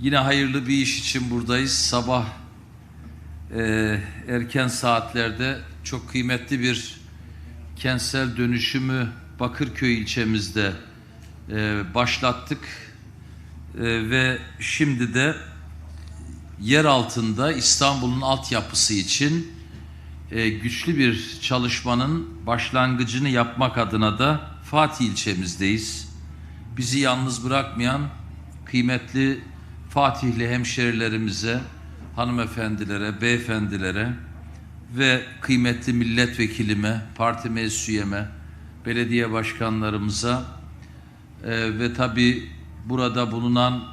Yine hayırlı bir iş için buradayız. Sabah e, erken saatlerde çok kıymetli bir kentsel dönüşümü Bakırköy ilçemizde e, başlattık. E, ve şimdi de yer altında İstanbul'un altyapısı için e, güçlü bir çalışmanın başlangıcını yapmak adına da Fatih ilçemizdeyiz. Bizi yalnız bırakmayan kıymetli Fatihli hemşerilerimize, hanımefendilere, beyefendilere ve kıymetli milletvekilime, parti meclis belediye başkanlarımıza e, ve tabi burada bulunan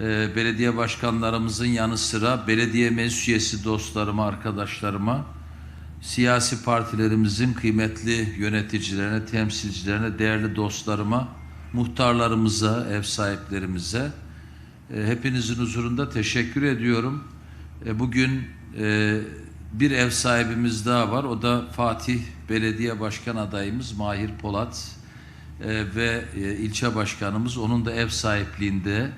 e, belediye başkanlarımızın yanı sıra belediye meclis üyesi dostlarıma, arkadaşlarıma, siyasi partilerimizin kıymetli yöneticilerine, temsilcilerine, değerli dostlarıma, muhtarlarımıza, ev sahiplerimize hepinizin huzurunda teşekkür ediyorum. E, bugün e, bir ev sahibimiz daha var. O da Fatih Belediye Başkan adayımız Mahir Polat e, ve e, ilçe başkanımız. Onun da ev sahipliğinde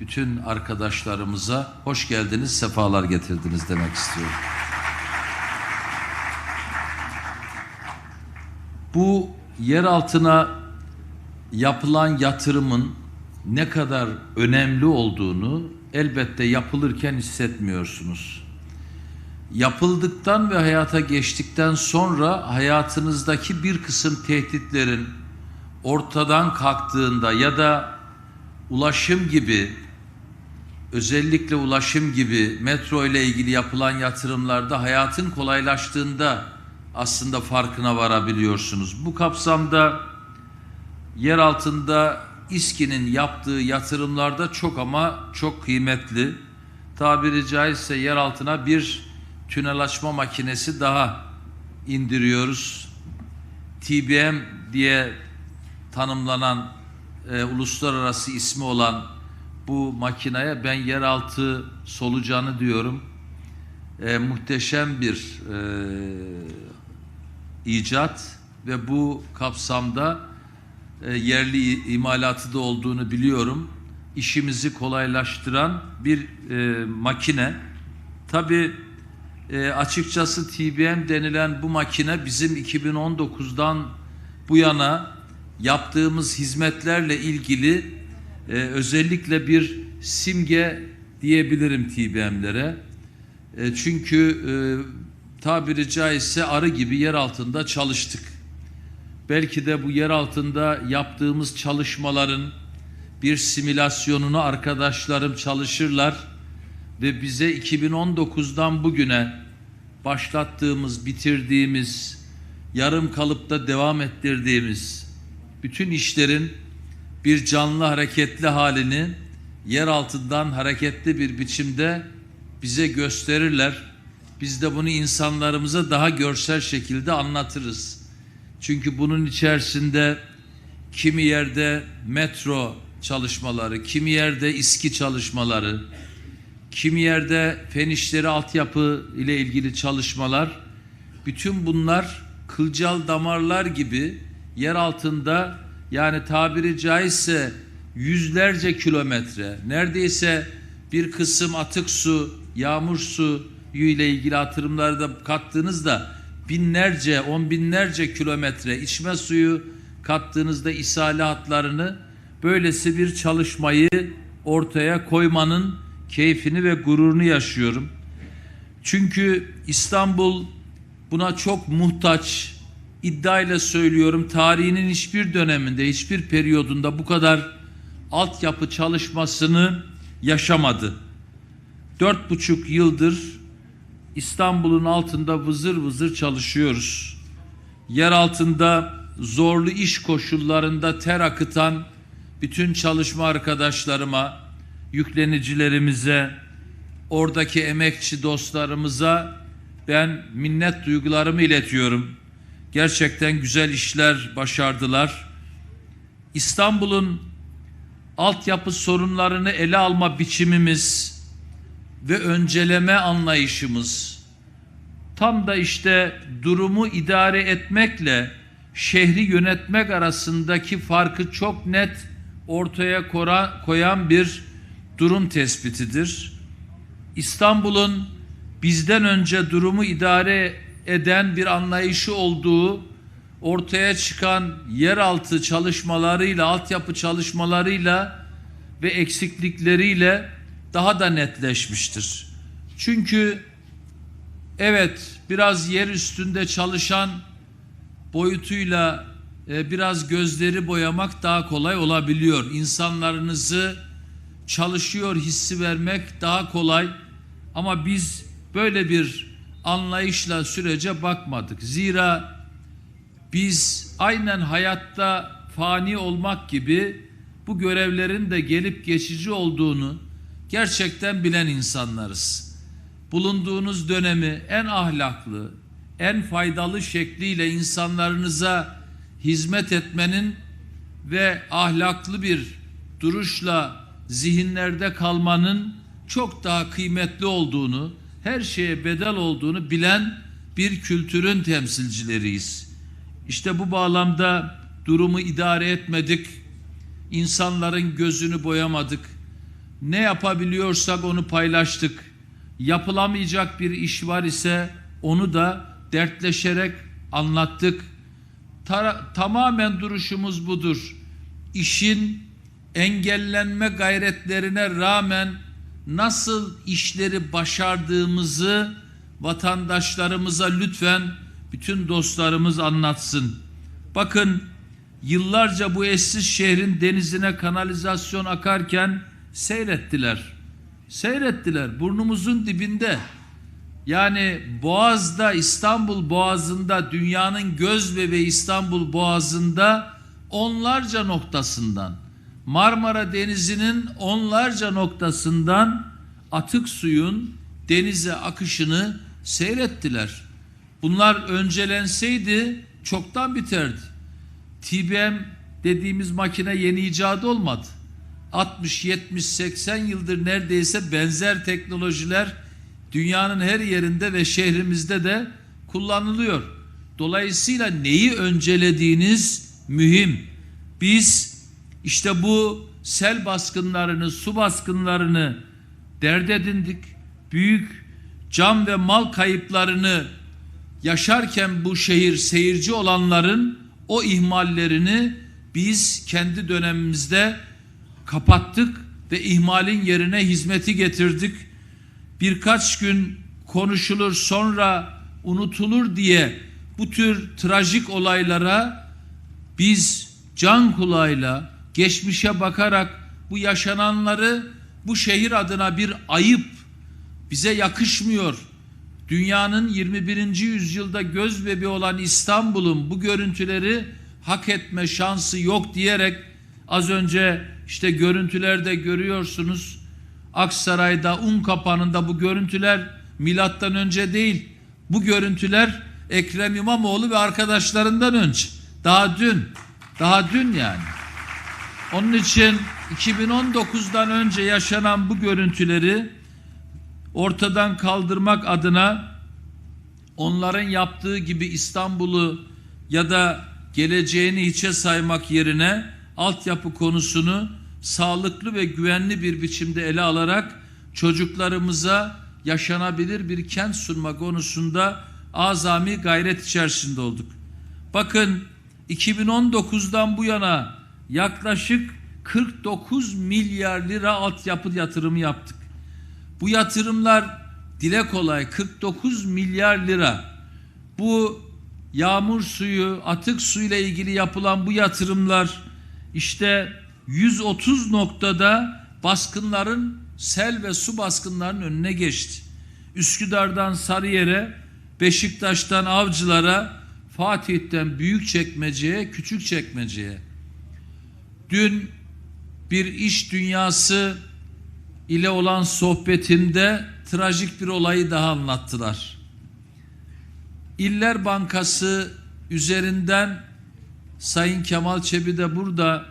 bütün arkadaşlarımıza hoş geldiniz, sefalar getirdiniz demek istiyorum. Bu yer altına yapılan yatırımın ne kadar önemli olduğunu elbette yapılırken hissetmiyorsunuz. Yapıldıktan ve hayata geçtikten sonra hayatınızdaki bir kısım tehditlerin ortadan kalktığında ya da ulaşım gibi özellikle ulaşım gibi metro ile ilgili yapılan yatırımlarda hayatın kolaylaştığında aslında farkına varabiliyorsunuz. Bu kapsamda yer altında İSKİ'nin yaptığı yatırımlarda çok ama çok kıymetli. Tabiri caizse yer altına bir tünel açma makinesi daha indiriyoruz. TBM diye tanımlanan e, uluslararası ismi olan bu makineye ben yeraltı solucanı diyorum. E, muhteşem bir e, icat ve bu kapsamda yerli imalatı da olduğunu biliyorum. İşimizi kolaylaştıran bir e, makine. Tabii e, açıkçası TBM denilen bu makine bizim 2019'dan bu yana yaptığımız hizmetlerle ilgili e, özellikle bir simge diyebilirim TBM'lere. E, çünkü e, tabiri caizse arı gibi yer altında çalıştık. Belki de bu yer altında yaptığımız çalışmaların bir simülasyonunu arkadaşlarım çalışırlar ve bize 2019'dan bugüne başlattığımız, bitirdiğimiz, yarım kalıpta devam ettirdiğimiz bütün işlerin bir canlı hareketli halini yer altından hareketli bir biçimde bize gösterirler. Biz de bunu insanlarımıza daha görsel şekilde anlatırız. Çünkü bunun içerisinde kimi yerde metro çalışmaları, kimi yerde iski çalışmaları, kimi yerde fen işleri altyapı ile ilgili çalışmalar, bütün bunlar kılcal damarlar gibi yer altında yani tabiri caizse yüzlerce kilometre, neredeyse bir kısım atık su, yağmur su ile ilgili atırımları da kattığınızda binlerce, on binlerce kilometre içme suyu kattığınızda ishale hatlarını böylesi bir çalışmayı ortaya koymanın keyfini ve gururunu yaşıyorum. Çünkü İstanbul buna çok muhtaç. İddiayla söylüyorum tarihinin hiçbir döneminde, hiçbir periyodunda bu kadar altyapı çalışmasını yaşamadı. Dört buçuk yıldır İstanbul'un altında vızır vızır çalışıyoruz. Yer altında zorlu iş koşullarında ter akıtan bütün çalışma arkadaşlarıma, yüklenicilerimize, oradaki emekçi dostlarımıza ben minnet duygularımı iletiyorum. Gerçekten güzel işler başardılar. İstanbul'un altyapı sorunlarını ele alma biçimimiz ve önceleme anlayışımız tam da işte durumu idare etmekle şehri yönetmek arasındaki farkı çok net ortaya koran bir durum tespitidir. İstanbul'un bizden önce durumu idare eden bir anlayışı olduğu ortaya çıkan yeraltı çalışmalarıyla, altyapı çalışmalarıyla ve eksiklikleriyle daha da netleşmiştir. Çünkü evet biraz yer üstünde çalışan boyutuyla e, biraz gözleri boyamak daha kolay olabiliyor. İnsanlarınızı çalışıyor hissi vermek daha kolay ama biz böyle bir anlayışla sürece bakmadık. Zira biz aynen hayatta fani olmak gibi bu görevlerin de gelip geçici olduğunu gerçekten bilen insanlarız. Bulunduğunuz dönemi en ahlaklı, en faydalı şekliyle insanlarınıza hizmet etmenin ve ahlaklı bir duruşla zihinlerde kalmanın çok daha kıymetli olduğunu, her şeye bedel olduğunu bilen bir kültürün temsilcileriyiz. İşte bu bağlamda durumu idare etmedik, insanların gözünü boyamadık. Ne yapabiliyorsak onu paylaştık. Yapılamayacak bir iş var ise onu da dertleşerek anlattık. Tara- tamamen duruşumuz budur. İşin engellenme gayretlerine rağmen nasıl işleri başardığımızı vatandaşlarımıza lütfen bütün dostlarımız anlatsın. Bakın yıllarca bu eşsiz şehrin denizine kanalizasyon akarken seyrettiler. Seyrettiler burnumuzun dibinde. Yani Boğaz'da İstanbul Boğazı'nda dünyanın göz bebeği İstanbul Boğazı'nda onlarca noktasından Marmara Denizi'nin onlarca noktasından atık suyun denize akışını seyrettiler. Bunlar öncelenseydi çoktan biterdi. TBM dediğimiz makine yeni icat olmadı. 60, 70, 80 yıldır neredeyse benzer teknolojiler dünyanın her yerinde ve şehrimizde de kullanılıyor. Dolayısıyla neyi öncelediğiniz mühim. Biz işte bu sel baskınlarını, su baskınlarını dert edindik. Büyük can ve mal kayıplarını yaşarken bu şehir seyirci olanların o ihmallerini biz kendi dönemimizde kapattık ve ihmalin yerine hizmeti getirdik. Birkaç gün konuşulur sonra unutulur diye bu tür trajik olaylara biz can kulağıyla geçmişe bakarak bu yaşananları bu şehir adına bir ayıp bize yakışmıyor. Dünyanın 21. yüzyılda göz bebeği olan İstanbul'un bu görüntüleri hak etme şansı yok diyerek az önce işte görüntülerde görüyorsunuz. Aksaray'da un kapanında bu görüntüler milattan önce değil. Bu görüntüler Ekrem İmamoğlu ve arkadaşlarından önce. Daha dün. Daha dün yani. Onun için 2019'dan önce yaşanan bu görüntüleri ortadan kaldırmak adına onların yaptığı gibi İstanbul'u ya da geleceğini hiçe saymak yerine altyapı konusunu sağlıklı ve güvenli bir biçimde ele alarak çocuklarımıza yaşanabilir bir kent sunma konusunda azami gayret içerisinde olduk. Bakın 2019'dan bu yana yaklaşık 49 milyar lira altyapı yatırımı yaptık. Bu yatırımlar dile kolay 49 milyar lira. Bu yağmur suyu, atık suyu ile ilgili yapılan bu yatırımlar işte 130 noktada baskınların sel ve su baskınlarının önüne geçti. Üsküdar'dan Sarıyer'e, Beşiktaş'tan Avcılar'a, Fatih'ten Büyükçekmece'ye, Küçükçekmece'ye. Dün bir iş dünyası ile olan sohbetimde trajik bir olayı daha anlattılar. İller Bankası üzerinden Sayın Kemal Çebi de burada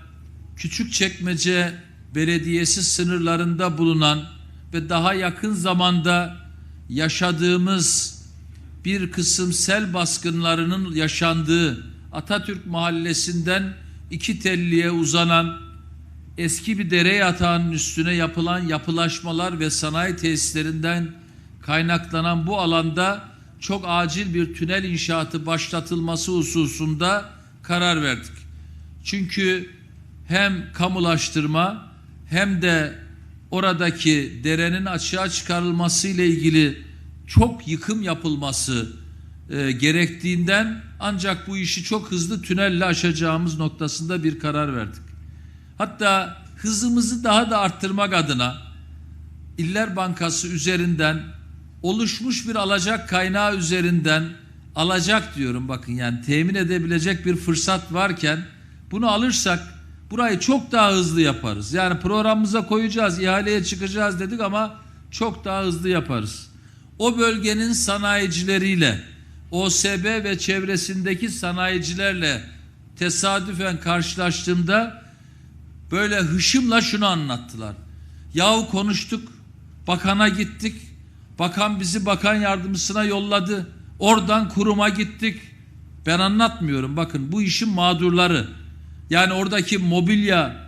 Küçükçekmece Belediyesi sınırlarında bulunan ve daha yakın zamanda yaşadığımız bir kısım sel baskınlarının yaşandığı Atatürk Mahallesi'nden iki telliye uzanan eski bir dere yatağının üstüne yapılan yapılaşmalar ve sanayi tesislerinden kaynaklanan bu alanda çok acil bir tünel inşaatı başlatılması hususunda karar verdik. Çünkü hem kamulaştırma hem de oradaki derenin açığa çıkarılması ile ilgili çok yıkım yapılması e, gerektiğinden ancak bu işi çok hızlı tünelle aşacağımız noktasında bir karar verdik. Hatta hızımızı daha da arttırmak adına İller Bankası üzerinden oluşmuş bir alacak kaynağı üzerinden alacak diyorum bakın yani temin edebilecek bir fırsat varken bunu alırsak burayı çok daha hızlı yaparız. Yani programımıza koyacağız, ihaleye çıkacağız dedik ama çok daha hızlı yaparız. O bölgenin sanayicileriyle, OSB ve çevresindeki sanayicilerle tesadüfen karşılaştığımda böyle hışımla şunu anlattılar. Yahu konuştuk, bakana gittik, bakan bizi bakan yardımcısına yolladı. Oradan kuruma gittik. Ben anlatmıyorum bakın bu işin mağdurları. Yani oradaki mobilya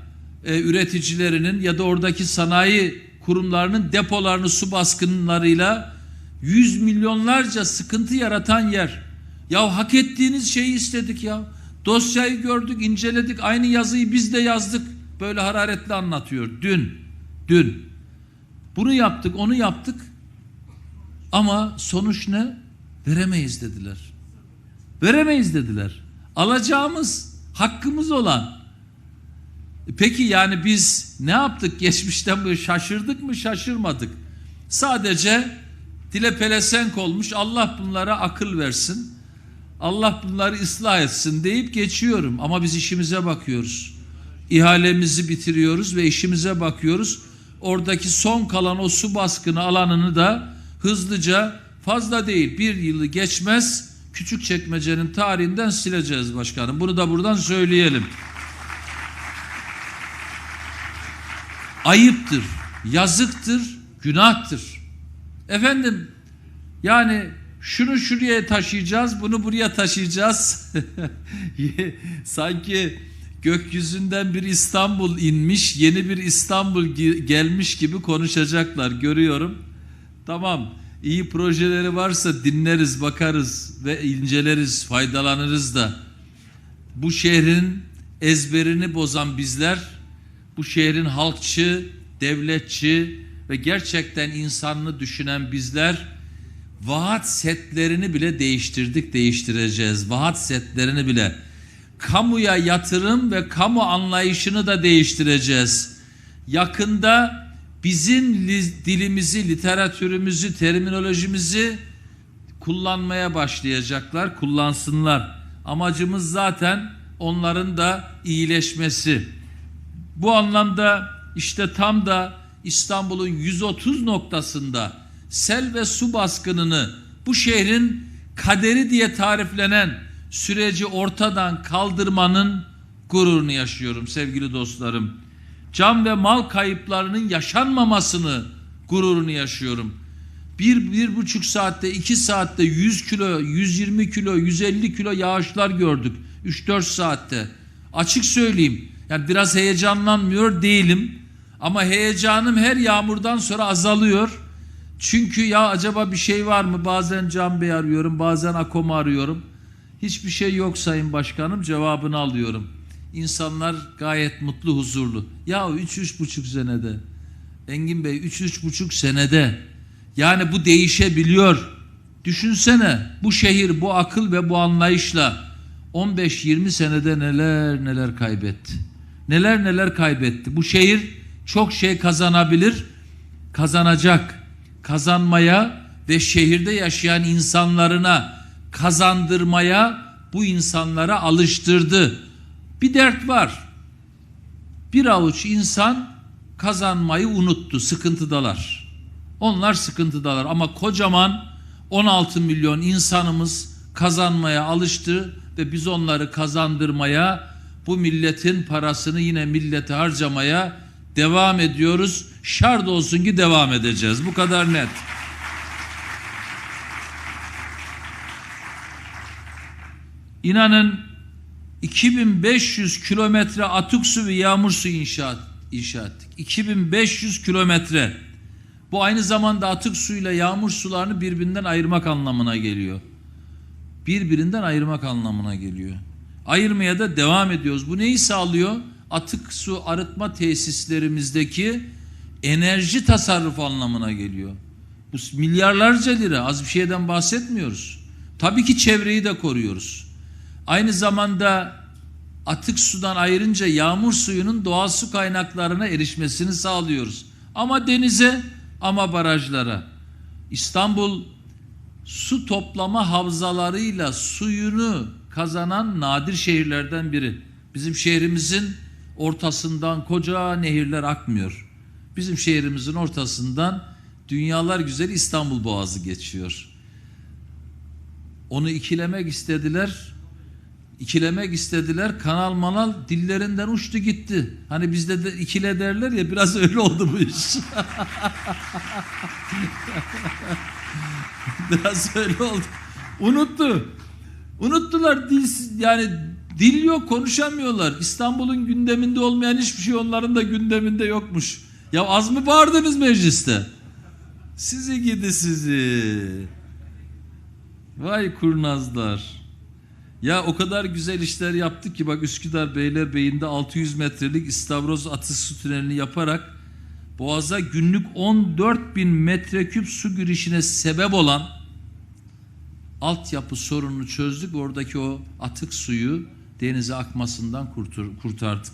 e, üreticilerinin ya da oradaki sanayi kurumlarının depolarını su baskınlarıyla yüz milyonlarca sıkıntı yaratan yer. Ya hak ettiğiniz şeyi istedik ya. Dosyayı gördük, inceledik. Aynı yazıyı biz de yazdık. Böyle hararetli anlatıyor. Dün, dün. Bunu yaptık, onu yaptık. Ama sonuç ne? Veremeyiz dediler. Veremeyiz dediler. Alacağımız, hakkımız olan. Peki yani biz ne yaptık? Geçmişten böyle şaşırdık mı? Şaşırmadık. Sadece dile pelesenk olmuş. Allah bunlara akıl versin. Allah bunları ıslah etsin deyip geçiyorum. Ama biz işimize bakıyoruz. İhalemizi bitiriyoruz ve işimize bakıyoruz. Oradaki son kalan o su baskını alanını da hızlıca fazla değil bir yılı geçmez küçük çekmecenin tarihinden sileceğiz başkanım. Bunu da buradan söyleyelim. Ayıptır, yazıktır, günahtır. Efendim yani şunu şuraya taşıyacağız, bunu buraya taşıyacağız. Sanki gökyüzünden bir İstanbul inmiş, yeni bir İstanbul gelmiş gibi konuşacaklar görüyorum. Tamam, iyi projeleri varsa dinleriz, bakarız ve inceleriz, faydalanırız da. Bu şehrin ezberini bozan bizler, bu şehrin halkçı, devletçi ve gerçekten insanını düşünen bizler vaat setlerini bile değiştirdik, değiştireceğiz. Vaat setlerini bile kamuya yatırım ve kamu anlayışını da değiştireceğiz. Yakında bizim dilimizi, literatürümüzü, terminolojimizi kullanmaya başlayacaklar, kullansınlar. Amacımız zaten onların da iyileşmesi. Bu anlamda işte tam da İstanbul'un 130 noktasında sel ve su baskınını bu şehrin kaderi diye tariflenen süreci ortadan kaldırmanın gururunu yaşıyorum sevgili dostlarım. Can ve mal kayıplarının yaşanmamasını gururunu yaşıyorum. Bir, bir buçuk saatte, iki saatte 100 kilo, 120 kilo, 150 kilo yağışlar gördük. 3-4 saatte. Açık söyleyeyim. Yani biraz heyecanlanmıyor değilim. Ama heyecanım her yağmurdan sonra azalıyor. Çünkü ya acaba bir şey var mı? Bazen Can Bey arıyorum, bazen Akom'u arıyorum. Hiçbir şey yok Sayın Başkanım cevabını alıyorum. İnsanlar gayet mutlu, huzurlu. Ya üç, üç buçuk senede. Engin Bey üç, üç buçuk senede. Yani bu değişebiliyor. Düşünsene bu şehir bu akıl ve bu anlayışla 15-20 senede neler neler kaybetti. Neler neler kaybetti. Bu şehir çok şey kazanabilir, kazanacak. Kazanmaya ve şehirde yaşayan insanlarına kazandırmaya bu insanlara alıştırdı. Bir dert var. Bir avuç insan kazanmayı unuttu, sıkıntıdalar. Onlar sıkıntıdalar ama kocaman 16 milyon insanımız kazanmaya alıştı ve biz onları kazandırmaya, bu milletin parasını yine millete harcamaya devam ediyoruz. Şart olsun ki devam edeceğiz. Bu kadar net. İnanın 2500 kilometre atık su ve yağmur suyu inşaat inşa ettik. 2500 kilometre. Bu aynı zamanda atık suyla yağmur sularını birbirinden ayırmak anlamına geliyor. Birbirinden ayırmak anlamına geliyor. Ayırmaya da devam ediyoruz. Bu neyi sağlıyor? Atık su arıtma tesislerimizdeki enerji tasarrufu anlamına geliyor. Bu milyarlarca lira az bir şeyden bahsetmiyoruz. Tabii ki çevreyi de koruyoruz. Aynı zamanda atık sudan ayrınca yağmur suyunun doğal su kaynaklarına erişmesini sağlıyoruz. Ama denize ama barajlara. İstanbul su toplama havzalarıyla suyunu kazanan nadir şehirlerden biri. Bizim şehrimizin ortasından koca nehirler akmıyor. Bizim şehrimizin ortasından dünyalar güzeli İstanbul Boğazı geçiyor. Onu ikilemek istediler. İkilemek istediler. Kanal manal dillerinden uçtu gitti. Hani bizde de ikile derler ya biraz öyle oldu bu iş. biraz öyle oldu. Unuttu. Unuttular dil yani dil yok konuşamıyorlar. İstanbul'un gündeminde olmayan hiçbir şey onların da gündeminde yokmuş. Ya az mı bağırdınız mecliste? Sizi gidi sizi. Vay kurnazlar. Ya o kadar güzel işler yaptık ki bak Üsküdar Beylerbeyi'nde 600 metrelik İstavroz atık su tünelini yaparak Boğaz'a günlük 14 bin metreküp su girişine sebep olan altyapı sorununu çözdük. Oradaki o atık suyu denize akmasından kurtur, kurtardık.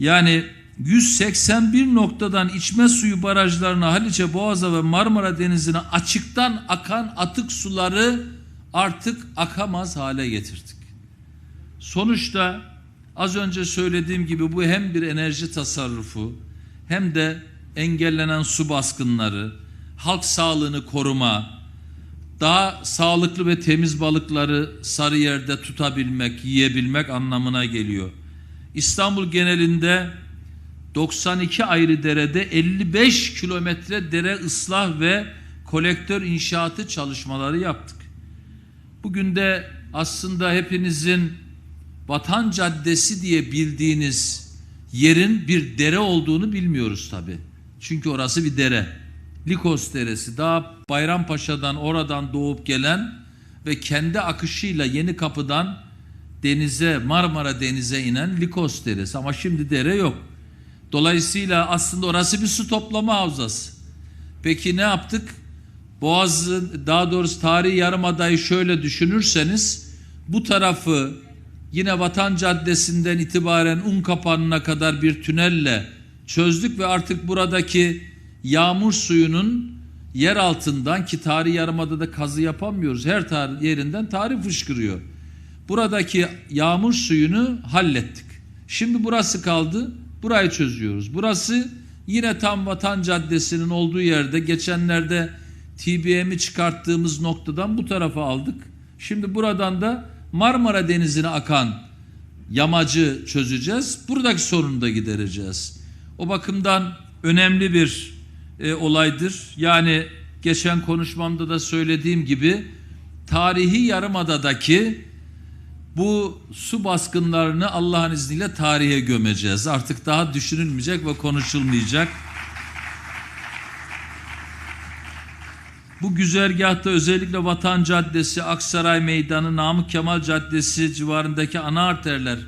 Yani 181 noktadan içme suyu barajlarına Haliç'e, Boğaz'a ve Marmara Denizi'ne açıktan akan atık suları artık akamaz hale getirdik. Sonuçta az önce söylediğim gibi bu hem bir enerji tasarrufu hem de engellenen su baskınları, halk sağlığını koruma, daha sağlıklı ve temiz balıkları sarı yerde tutabilmek, yiyebilmek anlamına geliyor. İstanbul genelinde 92 ayrı derede 55 kilometre dere ıslah ve kolektör inşaatı çalışmaları yaptık. Bugün de aslında hepinizin Vatan Caddesi diye bildiğiniz yerin bir dere olduğunu bilmiyoruz tabi. Çünkü orası bir dere. Likos Deresi daha Bayrampaşa'dan oradan doğup gelen ve kendi akışıyla Yeni Kapı'dan denize Marmara Denize inen Likos Deresi ama şimdi dere yok. Dolayısıyla aslında orası bir su toplama havzası. Peki ne yaptık? Boğaz'ın daha doğrusu tarihi yarımadayı şöyle düşünürseniz bu tarafı yine Vatan Caddesi'nden itibaren Unkapanı'na kadar bir tünelle çözdük ve artık buradaki yağmur suyunun yer altından ki tarihi yarımadada kazı yapamıyoruz. Her tar yerinden tarih fışkırıyor. Buradaki yağmur suyunu hallettik. Şimdi burası kaldı. Burayı çözüyoruz. Burası yine tam Vatan Caddesi'nin olduğu yerde geçenlerde TBM'i çıkarttığımız noktadan bu tarafa aldık. Şimdi buradan da Marmara Denizi'ne akan yamacı çözeceğiz. Buradaki sorunu da gidereceğiz. O bakımdan önemli bir e, olaydır. Yani geçen konuşmamda da söylediğim gibi tarihi yarımadadaki bu su baskınlarını Allah'ın izniyle tarihe gömeceğiz. Artık daha düşünülmeyecek ve konuşulmayacak. Bu güzergahta özellikle Vatan Caddesi, Aksaray Meydanı, Namık Kemal Caddesi civarındaki ana arterler,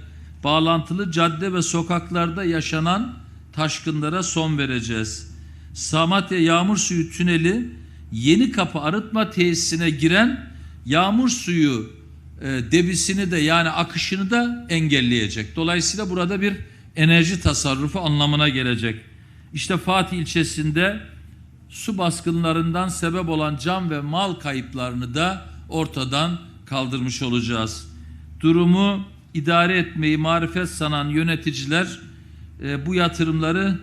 bağlantılı cadde ve sokaklarda yaşanan taşkınlara son vereceğiz. Samatya Yağmur Suyu Tüneli Yeni Kapı Arıtma Tesisine giren yağmur suyu e, debisini de yani akışını da engelleyecek. Dolayısıyla burada bir enerji tasarrufu anlamına gelecek. İşte Fatih ilçesinde su baskınlarından sebep olan can ve mal kayıplarını da ortadan kaldırmış olacağız. Durumu idare etmeyi marifet sanan yöneticiler e, bu yatırımları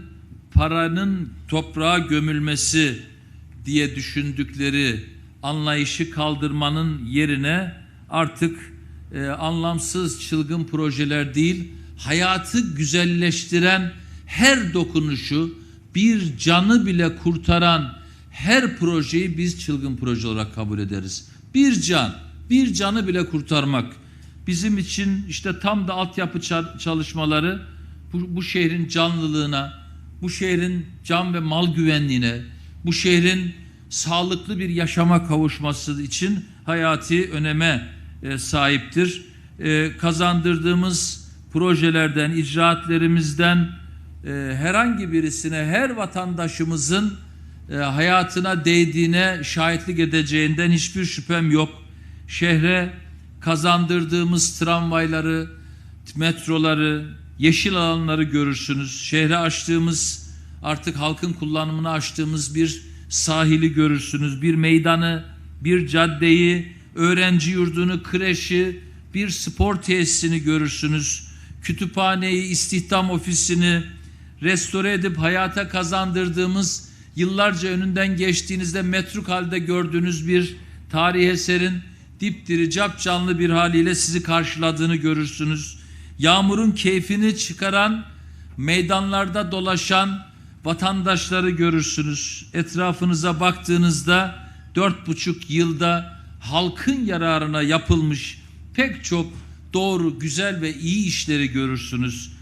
paranın toprağa gömülmesi diye düşündükleri anlayışı kaldırmanın yerine artık e, anlamsız çılgın projeler değil, hayatı güzelleştiren her dokunuşu, bir canı bile kurtaran her projeyi biz çılgın proje olarak kabul ederiz. Bir can, bir canı bile kurtarmak bizim için işte tam da altyapı çalışmaları bu, bu şehrin canlılığına, bu şehrin can ve mal güvenliğine, bu şehrin sağlıklı bir yaşama kavuşması için hayati öneme e, sahiptir. E, kazandırdığımız projelerden, icraatlerimizden e, herhangi birisine, her vatandaşımızın e, hayatına değdiğine şahitlik edeceğinden hiçbir şüphem yok. Şehre kazandırdığımız tramvayları, metroları, yeşil alanları görürsünüz. Şehre açtığımız, artık halkın kullanımına açtığımız bir sahili görürsünüz. Bir meydanı, bir caddeyi, öğrenci yurdunu, kreşi, bir spor tesisini görürsünüz. Kütüphaneyi, istihdam ofisini restore edip hayata kazandırdığımız yıllarca önünden geçtiğinizde metruk halde gördüğünüz bir tarih eserin dipdiri cap canlı bir haliyle sizi karşıladığını görürsünüz. Yağmurun keyfini çıkaran meydanlarda dolaşan vatandaşları görürsünüz. Etrafınıza baktığınızda dört buçuk yılda halkın yararına yapılmış pek çok doğru, güzel ve iyi işleri görürsünüz.